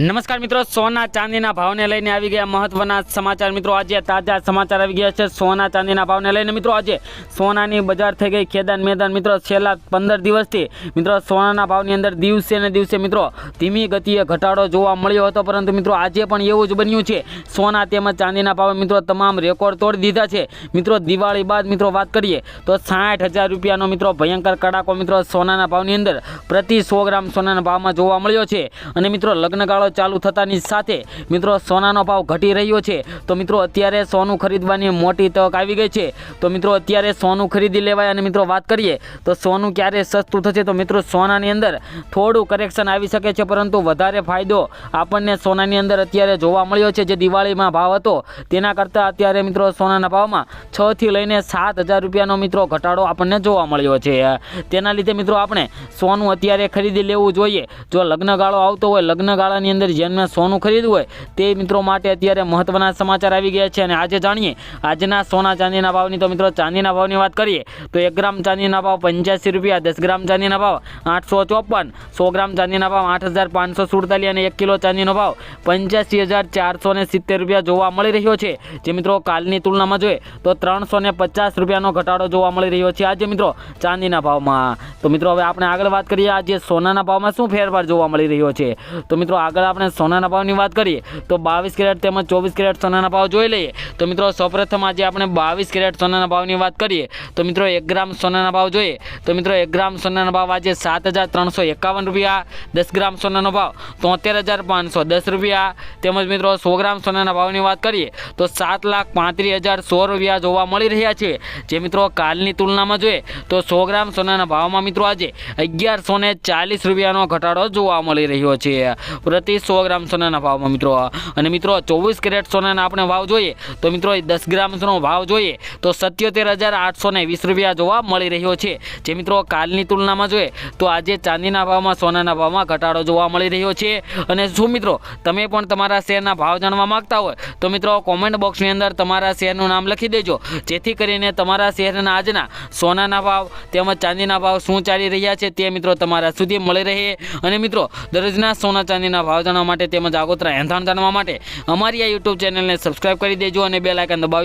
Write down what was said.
નમસ્કાર મિત્રો, સોના ચાંદીના ભાવને લઈને આવી ગયા મહત્વના સમાચાર. મિત્રો, આજે તાજા સમાચાર આવી ગયા છે સોના ચાંદીના ભાવને લઈને. મિત્રો, આજે સોનાની બજાર થઈ ગઈ ખેદાન મેદાન. મિત્રો, છેલ્લા પંદર દિવસથી, મિત્રો, સોનાના ભાવની અંદર દિવસે ને દિવસે, મિત્રો, ધીમી ગતિએ ઘટાડો જોવા મળ્યો હતો. પરંતુ મિત્રો, આજે પણ એવું જ બન્યું છે. સોના તેમજ ચાંદીના ભાવે, મિત્રો, તમામ રેકોર્ડ તોડી દીધા છે. મિત્રો, દિવાળી બાદ, મિત્રો, વાત કરીએ તો સાઠ હજાર રૂપિયાનો, મિત્રો, ભયંકર કડાકો, મિત્રો, સોનાના ભાવની અંદર પ્રતિ સો ગ્રામ સોનાના ભાવમાં જોવા મળ્યો છે. અને મિત્રો, લગ્નગાળો ચાલુ થતાની સાથે મિત્રો સોનાનો ભાવ ઘટી રહ્યો છે. તો મિત્રો અત્યારે સોનું ખરીદવાની મોટી તક આવી ગઈ છે. તો મિત્રો અત્યારે સોનું ખરીદી લેવાય અને મિત્રો વાત કરીએ તો સોનું ક્યારે સસ્તું થશે? તો મિત્રો સોનાની અંદર થોડું કરેક્શન આવી શકે છે, પરંતુ વધારે ફાયદો આપણને સોનાની અંદર અત્યારે જોવા મળ્યો છે. જે દિવાળીમાં ભાવ હતો તેના કરતાં અત્યારે મિત્રો સોનાના ભાવમાં છથી લઈને સાત હજાર રૂપિયાનો મિત્રો ઘટાડો આપણને જોવા મળ્યો છે. તેના લીધે મિત્રો આપણે સોનું અત્યારે ખરીદી લેવું જોઈએ. જો લગ્નગાળો આવતો હોય, લગ્નગાળાની અંદર જેમને સોનું ખરીદવું હોય તે મિત્રો માટે અત્યારે મહત્વના સમાચાર આવી ગયા છે અને આજે જાણીએ, આજના સોના ચાંદીના ભાવની, તો મિત્રો ચાંદીના ભાવની વાત કરીએ, તો એક ગ્રામ ચાંદીના ભાવ પંચ્યાસી રૂપિયા, દસ ગ્રામ ચાંદીના ભાવ આઠસો ચોપન, સો ગ્રામ ચાંદીના ભાવ આઠ હજાર પાંચસો સુડતાલીસ અને એક કિલો ચાંદીનો ભાવ પંચ્યાસી હજાર ચારસો ને સિત્તેર રૂપિયા જોવા મળી રહ્યો છે. જે મિત્રો કાલની તુલનામાં જોઈએ, તો ત્રણસો પચાસ રૂપિયાનો ઘટાડો જોવા મળી રહ્યો છે આજે મિત્રો ચાંદીના ભાવમાં. તો મિત્રો હવે આપણે આગળ વાત કરીએ, આજે સોનાના ભાવમાં શું ફેરફાર જોવા મળી રહ્યો છે? તો મિત્રો આગળ આપણે સોનાના ભાવની વાત કરીએ, તો બાવીસ કેરેટ તેમજ ચોવીસ કેરેટ સોનાના ભાવ જોઈ લઈએ. તો મિત્રો, સૌપ્રથમ આજે આપણે બાવીસ કેરેટ સોનાના ભાવની વાત કરીએ. તો મિત્રો, એક ગ્રામ સોનાના ભાવ જોઈએ. તો મિત્રો, એક ગ્રામ સોનાના ભાવ આજે સાત હજાર ત્રણસો એકાવન રૂપિયા, દસ ગ્રામ સોનાનો ભાવ તોતેર હજાર પાંચસો દસ રૂપિયા. તેમજ મિત્રો, સો ગ્રામ સોનાના ભાવની વાત કરીએ, તો સાત લાખ પાંત્રીસ હજાર સો રૂપિયા જોવા મળી રહ્યા છે. જે મિત્રો, કાલની તુલનામાં જોઈએ, તો સો ગ્રામ સોનાના ભાવમાં મિત્રો આજે અગિયારસો ને ચાલીસ રૂપિયાનો ઘટાડો જોવા મળી રહ્યો છે. પ્રતિ સો ગ્રામ સોનાના ભાવમાં મિત્રો. અને મિત્રો, ચોવીસ કેરેટ સોનાના આપણે ભાવ જોઈએ, તો મિત્રો દસ ગ્રામનો ભાવ જોઈએ, તો સત્યોતેર હજાર આઠસો વીસ રૂપિયા જોવા મળી રહ્યો છે. જે મિત્રો, કાલની તુલનામાં જોઈએ, તો આજે ચાંદીના ભાવમાં સોનાના ભાવમાં ઘટાડો જોવા મળી રહ્યો છે. અને શું મિત્રો, તમે પણ તમારા શેરના ભાવ જાણવા માંગતા હોય, તો મિત્રો, કોમેન્ટ બોક્સની અંદર તમારા શેરનું નામ લખી દેજો. જેથી કરીને તમારા શહેરના આજના સોનાના ભાવ તેમજ ચાંદીના ભાવ શું ચાલી રહ્યા છે તે મિત્રો તમારા સુધી મળી રહે. અને મિત્રો, દરરોજના સોના ચાંદીના ભાવ જાણવા માટે તેમજ આગોતરા એંધાણ જાણવા માટે અમારી આ યુટ્યુબ ચેનલને સબસ્ક્રાઈબ કરી દેજો અને બે લાઇકન દબાવી